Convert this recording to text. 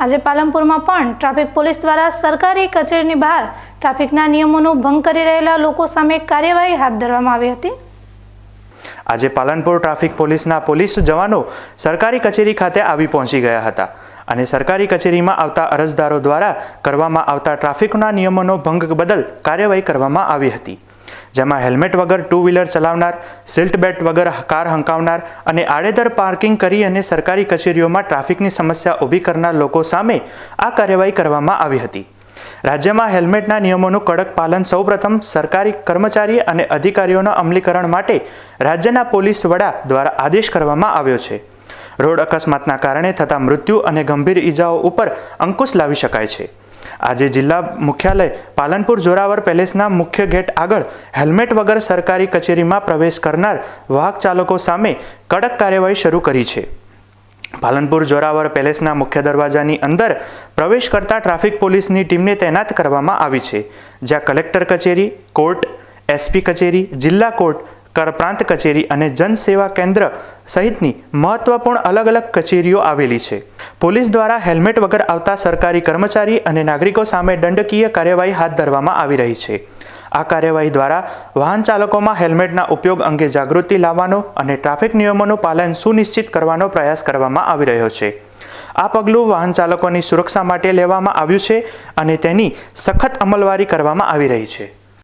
આજે પાલનપુરમાં પણ traffic police દ્વારા સરકારી કચેરીની બહાર ટ્રાફિકના નિયમોનો ભંગ કરી રહેલા લોકો સામે કાર્યવાહી હાથ ધરવામાં આવી હતી. આજે પાલનપુર ટ્રાફિક પોલીસના પોલીસ જવાનો સરકારી કચેરી ખાતે આવી પહોંચી ગયા હતા અને સરકારી કચેરીમાં આવતા અરજદારો દ્વારા કરવામાં આવતા ટ્રાફિકના નિયમોનો ભંગ બદલ કાર્યવાહી કરવામાં આવી હતી. જેમાં હેલ્મેટ વગર ટુ વ્હીલર ચલાવનાર, સિલ્ટ બેલ્ટ વગર કાર હંકાવનાર અને આડેધર પાર્કિંગ કરી અને સરકારી કચેરીઓમાં ટ્રાફિકની સમસ્યા ઊભી કરનાર લોકો સામે આ કાર્યવાહી કરવામાં આવી હતી. રાજ્યમાં હેલ્મેટના નિયમોનું કડક પાલન સૌપ્રથમ સરકારી કર્મચારી અને અધિકારીઓના અમલીકરણ માટે રાજ્યના પોલીસ વડા દ્વારા આદેશ કરવામાં આવ્યો છે. રોડ અકસ્માતના કારણે થતા મૃત્યુ અને ગંભીર ઈજાઓ ઉપર અંકુશ લાવી શકાય છે. આજે જિલ્લા મુખ્યાલય પાલનપુર જોરાવર પેલેસના મુખ્ય ગેટ આગળ હેલ્મેટ વગર સરકારી કચેરીમાં પ્રવેશ કરનાર વાહક ચાલકો સામે કડક કાર્યવાહી શરૂ કરી છે. પાલનપુર જોરાવર પેલેસના મુખ્ય દરવાજાની અંદર પ્રવેશ કરતા ટ્રાફિક પોલીસની ટીમને તૈનાત કરવામાં આવી છે. જ્યાં કલેક્ટર કચેરી, કોર્ટ, એસપી કચેરી, જિલ્લા કોર્ટ કર પ્રાંત કચેરી અને જનસેવા કેન્દ્ર સહિતની મહત્વપૂર્ણ અલગ અલગ કચેરીઓ આવેલી છે. પોલીસ દ્વારા હેલ્મેટ વગર આવતા સરકારી કર્મચારી અને નાગરિકો સામે દંડકીય કાર્યવાહી હાથ ધરવામાં આવી રહી છે. આ કાર્યવાહી દ્વારા વાહન ચાલકોમાં હેલ્મેટના ઉપયોગ અંગે જાગૃતિ લાવવાનો અને ટ્રાફિક નિયમોનું પાલન સુનિશ્ચિત કરવાનો પ્રયાસ કરવામાં આવી રહ્યો છે. આ પગલું વાહન ચાલકોની સુરક્ષા માટે લેવામાં આવ્યું છે અને તેની સખત અમલવારી કરવામાં આવી રહી છે.